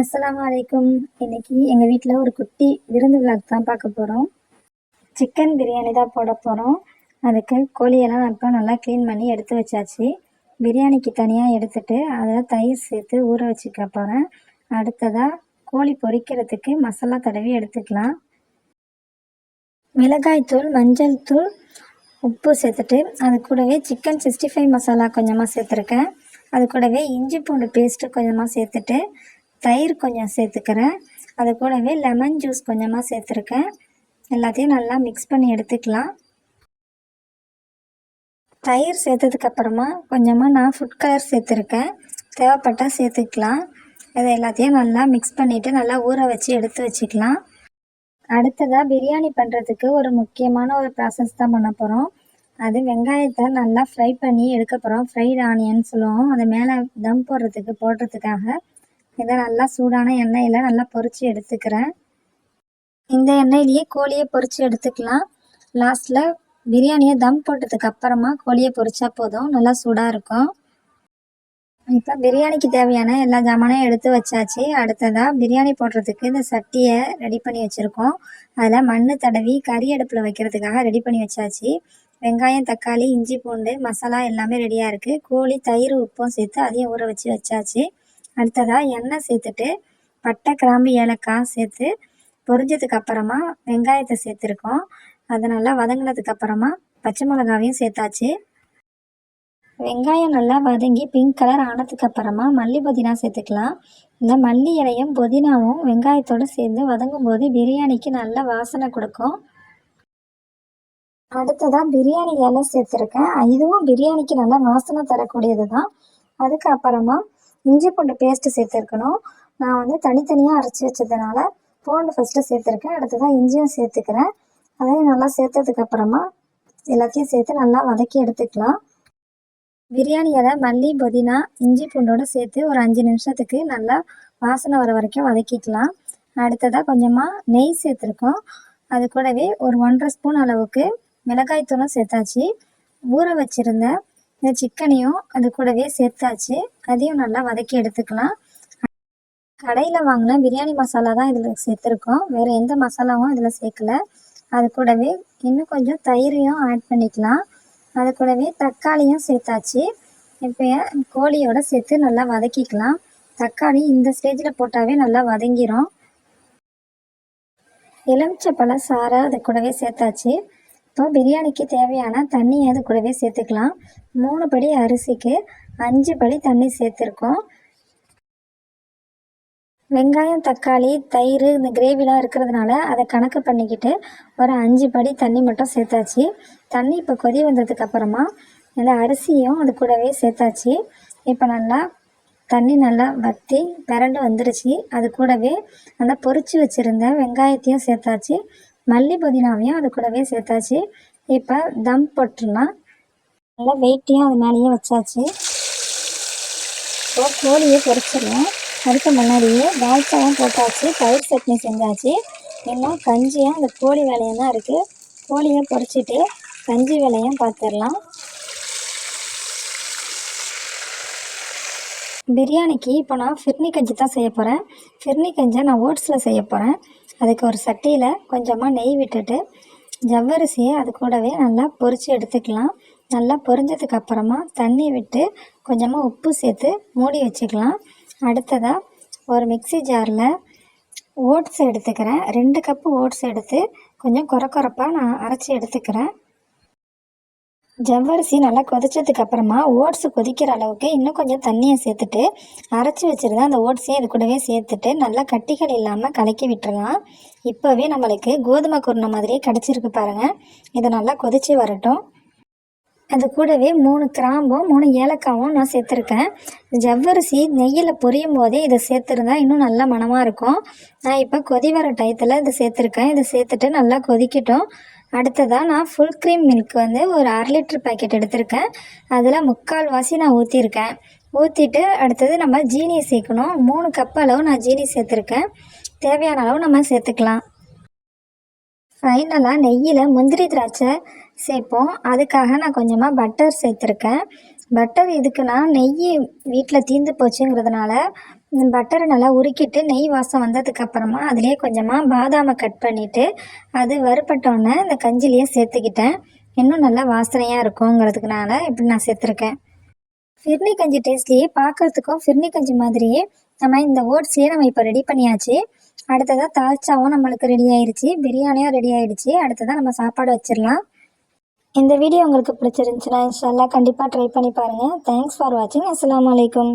அஸ்லாம் வலைக்கும் இன்னைக்கு எங்கள் வீட்டில் ஒரு குட்டி விருந்து விழாக்கு தான் பார்க்க போகிறோம் சிக்கன் பிரியாணி தான் போட போகிறோம் அதுக்கு கோழியெல்லாம் இப்போ நல்லா க்ளீன் பண்ணி எடுத்து வச்சாச்சு. பிரியாணிக்கு தனியாக எடுத்துட்டு அதில் தயிர் சேர்த்து ஊற வச்சுக்க போகிறேன் அடுத்ததாக கோழி பொரிக்கிறதுக்கு மசாலா தடவி எடுத்துக்கலாம். மிளகாய்த்தூள் மஞ்சள் தூள் உப்பு சேர்த்துட்டு அது கூடவே சிக்கன் சிக்ஸ்டி ஃபைவ் மசாலா கொஞ்சமாக சேர்த்துருக்கேன். அது கூடவே இஞ்சி பூண்டு பேஸ்ட்டு கொஞ்சமாக சேர்த்துட்டு தயிர் கொஞ்சம் சேர்த்துக்கிறேன். அது கூடவே லெமன் ஜூஸ் கொஞ்சமாக சேர்த்துருக்கேன். எல்லாத்தையும் நல்லா மிக்ஸ் பண்ணி எடுத்துக்கலாம். தயிர் சேர்த்ததுக்கப்புறமா கொஞ்சமாக நான் ஃபுட் கலர் சேர்த்துருக்கேன். தேவைப்பட்டால் சேர்த்துக்கலாம். இதை எல்லாத்தையும் நல்லா மிக்ஸ் பண்ணிவிட்டு நல்லா ஊற வச்சு எடுத்து வச்சுக்கலாம். அடுத்ததாக பிரியாணி பண்ணுறதுக்கு ஒரு முக்கியமான ஒரு ப்ராசஸ் தான் பண்ண போகிறோம் அது வெங்காயத்தை நல்லா ஃப்ரை பண்ணி எடுக்க போகிறோம் ஃப்ரைட் ஆனியன் சொல்லுவோம். அதை மேலே தம் போடுறதுக்கு போடுறதுக்காக இதை நல்லா சூடான எண்ணெயில் நல்லா பொறிச்சு எடுத்துக்கிறேன். இந்த எண்ணெயிலேயே கோழியை பொறிச்சு எடுத்துக்கலாம். லாஸ்ட்டில் பிரியாணியை தம் போட்டதுக்கு அப்புறமா கோழியை பொறிச்சா போதும். நல்லா சூடாக இருக்கும். இப்போ பிரியாணிக்கு தேவையான எல்லா ஜாமானையும் எடுத்து வச்சாச்சு. அடுத்ததாக பிரியாணி போடுறதுக்கு இந்த சட்டியை ரெடி பண்ணி வச்சுருக்கோம். அதில் மண் தடவி கறி அடுப்பில் வைக்கிறதுக்காக ரெடி பண்ணி வச்சாச்சு. வெங்காயம் தக்காளி இஞ்சி பூண்டு மசாலா எல்லாமே ரெடியாக இருக்குது கோழி தயிர் உப்பும் சேர்த்து அதையும் ஊற வச்சு வச்சாச்சு. அடுத்ததாக எண்ணெய் சேர்த்துட்டு பட்டை கிராம்பு ஏலக்காய் சேர்த்து பொரிஞ்சதுக்கு அப்புறமா வெங்காயத்தை சேர்த்துருக்கோம். அதை நல்லா வதங்கினதுக்கு அப்புறமா பச்சை மிளகாவையும் சேர்த்தாச்சு. வெங்காயம் நல்லா வதங்கி பிங்க் கலர் ஆனதுக்கு அப்புறமா மல்லி புதினா சேர்த்துக்கலாம். இந்த மல்லி இலையும் புதினாவும் வெங்காயத்தோடு சேர்ந்து வதங்கும் போது பிரியாணிக்கு நல்ல வாசனை கொடுக்கும். அடுத்ததாக பிரியாணி இலை சேர்த்துருக்கேன். இதுவும் பிரியாணிக்கு நல்லா வாசனை தரக்கூடியது தான் அதுக்கப்புறமா இஞ்சி பூண்டு பேஸ்ட்டு சேர்த்துருக்கணும். நான் வந்து தனித்தனியாக அரைச்சி வச்சதுனால பூண்டு ஃபஸ்ட்டு சேர்த்துருக்கேன். அடுத்ததாக இஞ்சியும் சேர்த்துக்கிறேன். அதையும் நல்லா சேர்த்ததுக்கப்புறமா எல்லாத்தையும் சேர்த்து நல்லா வதக்கி எடுத்துக்கலாம். பிரியாணி இலை மல்லி புதினா இஞ்சி பூண்டோடு சேர்த்து ஒரு அஞ்சு நிமிஷத்துக்கு நல்லா வாசனை வர வரைக்கும் வதக்கிக்கலாம். அடுத்ததாக கொஞ்சமாக நெய் சேர்த்துருக்கோம். அது கூடவே ஒரு ஒன்றரை ஸ்பூன் அளவுக்கு மிளகாய் தூளும் சேர்த்தாச்சு. ஊற வச்சுருந்த இந்த சிக்கனையும் அது கூடவே சேர்த்தாச்சு. அதையும் நல்லா வதக்கி எடுத்துக்கலாம். கடையில் வாங்கின பிரியாணி மசாலா தான் இதில் சேர்த்துருக்கோம். வேறு எந்த மசாலாவும் இதில் சேர்க்கல. அது கூடவே இன்னும் கொஞ்சம் தயிரையும் ஆட் பண்ணிக்கலாம். அது கூடவே தக்காளியும் சேர்த்தாச்சு. இப்போ கோழியோட சேர்த்து நல்லா வதக்கிக்கலாம். தக்காளி இந்த ஸ்டேஜில் போட்டாவே நல்லா வதங்கிரும். எலுமிச்சப்பழ சாரை அது கூடவே சேர்த்தாச்சு. இப்போ பிரியாணிக்கு தேவையான தண்ணியை அது கூடவே சேர்த்துக்கலாம். மூணு படி அரிசிக்கு அஞ்சு படி தண்ணி சேர்த்துருக்கோம். வெங்காயம் தக்காளி தயிர் இந்த கிரேவிலாம் இருக்கிறதுனால அதை கணக்கு பண்ணிக்கிட்டு ஒரு அஞ்சு படி தண்ணி மட்டும் சேர்த்தாச்சு. தண்ணி இப்போ கொதி வந்ததுக்கு அப்புறமா இந்த அரிசியும் அது கூடவே சேர்த்தாச்சு. இப்போ நல்லா தண்ணி நல்லா வற்றி பிரண்டு வந்துருச்சு. அது கூடவே அந்த பொறிச்சு வச்சுருந்த வெங்காயத்தையும் சேர்த்தாச்சு. மல்லி புதினாவையும் அது கூடவே சேர்த்தாச்சு. இப்போ தம் போட்டுடலாம் நல்லா வெயிட்டையும் அது மேலேயே வச்சாச்சு. இப்போ கோழியை பொறிச்சிடலாம் அதுக்கு முன்னாடியே தால்ச்சாவும் போட்டாச்சு. தயிர் சட்னி செஞ்சாச்சு. இன்னும் கஞ்சியும் அந்த கோழி வேலையும் தான் இருக்குது கோழியை பொறிச்சிட்டு கஞ்சி வேலையும் பார்த்துடலாம் பிரியாணிக்கு இப்போ நான் ஃபிர்னி கஞ்சி தான் செய்ய போகிறேன் ஃபிர்னி கஞ்சை நான் ஓட்ஸில் செய்ய போகிறேன் அதுக்கு ஒரு சட்டியில் கொஞ்சமாக நெய் விட்டுட்டு ஜவ்வரிசியை அது கூடவே நல்லா பொரித்து எடுத்துக்கலாம். நல்லா பொரிஞ்சதுக்கு அப்புறமா தண்ணி விட்டு கொஞ்சமாக உப்பு சேர்த்து மூடி வச்சுக்கலாம். அடுத்ததாக ஒரு மிக்சி ஜாரில் ஓட்ஸ் எடுத்துக்கிறேன். ரெண்டு கப்பு ஓட்ஸ் எடுத்து கொஞ்சம் குறை குறைப்பாக நான் அரைச்சி எடுத்துக்கிறேன். ஜவ்வரிசி நல்லா கொதிச்சதுக்கு அப்புறமா ஓட்ஸ் கொதிக்கிற அளவுக்கு இன்னும் கொஞ்சம் தண்ணியை சேர்த்துட்டு அரைச்சி வச்சுருந்தா அந்த ஓட்ஸையும் இது கூடவே சேர்த்துட்டு நல்லா கட்டிகள் இல்லாமல் கலக்கி விட்டுறலாம். இப்போவே நம்மளுக்கு கோதுமை குருணை மாதிரியே கிடச்சிருக்கு பாருங்கள் இதை நல்லா கொதித்து வரட்டும். அது கூடவே மூணு கிராம்பும் மூணு ஏலக்காவும் நான் சேர்த்துருக்கேன். ஜவ்வரிசி நெய்யில் பொரியும் போதே இதை சேர்த்துருந்தா இன்னும் நல்லா மணமாக இருக்கும். நான் இப்போ கொதி வர டயத்தில் இதை சேர்த்துருக்கேன். இதை சேர்த்துட்டு நல்லா கொதிக்கட்டும். அடுத்ததாக நான் ஃபுல் க்ரீம் மில்க் வந்து ஒரு அரை லிட்டர் பேக்கெட் எடுத்திருக்கேன். அதில் முக்கால் வாசி நான் ஊற்றிருக்கேன் ஊற்றிட்டு அடுத்தது நம்ம ஜீனி சேர்க்கணும். மூணு கப் அளவு நான் ஜீனி சேர்த்துருக்கேன். தேவையான அளவு நம்ம சேர்த்துக்கலாம். ஃபைனலாக நெய்யில் முந்திரி திராட்சை சேர்ப்போம். அதுக்காக நான் கொஞ்சமாக பட்டர் சேர்த்துருக்கேன். பட்டர் எதுக்குன்னா நெய் வீட்டில் தீர்ந்து போச்சுங்கிறதுனால பட்டரை நல்லா உருக்கிட்டு நெய் வாசம் வந்ததுக்கப்புறமா அதிலே கொஞ்சமாக பாதாமை கட் பண்ணிவிட்டு அது வறுபட்டோன்னே இந்த கஞ்சிலேயே சேர்த்துக்கிட்டேன். இன்னும் நல்லா வாசனையாக இருக்குங்கிறதுக்குனால இப்படி நான் சேர்த்துருக்கேன். ஃபிர்னி கஞ்சி டேஸ்ட்லேயே பார்க்கறதுக்கும் ஃபிர்னி கஞ்சி மாதிரியே நம்ம இந்த ஓட்ஸ்லேயே நம்ம இப்போ ரெடி பண்ணியாச்சு. அடுத்ததாக தால்ச்சாவும் நம்மளுக்கு ரெடி ஆயிடுச்சு பிரியாணியும் ரெடி ஆயிடுச்சு. அடுத்ததாக நம்ம சாப்பாடு வச்சிடலாம். இந்த வீடியோ உங்களுக்கு பிடிச்சிருந்துச்சுன்னா இன்ஷால்லா கண்டிப்பாக ட்ரை பண்ணி பாருங்கள் தேங்க்ஸ் ஃபார் வாட்சிங் அஸ்லாம் வலைக்கம்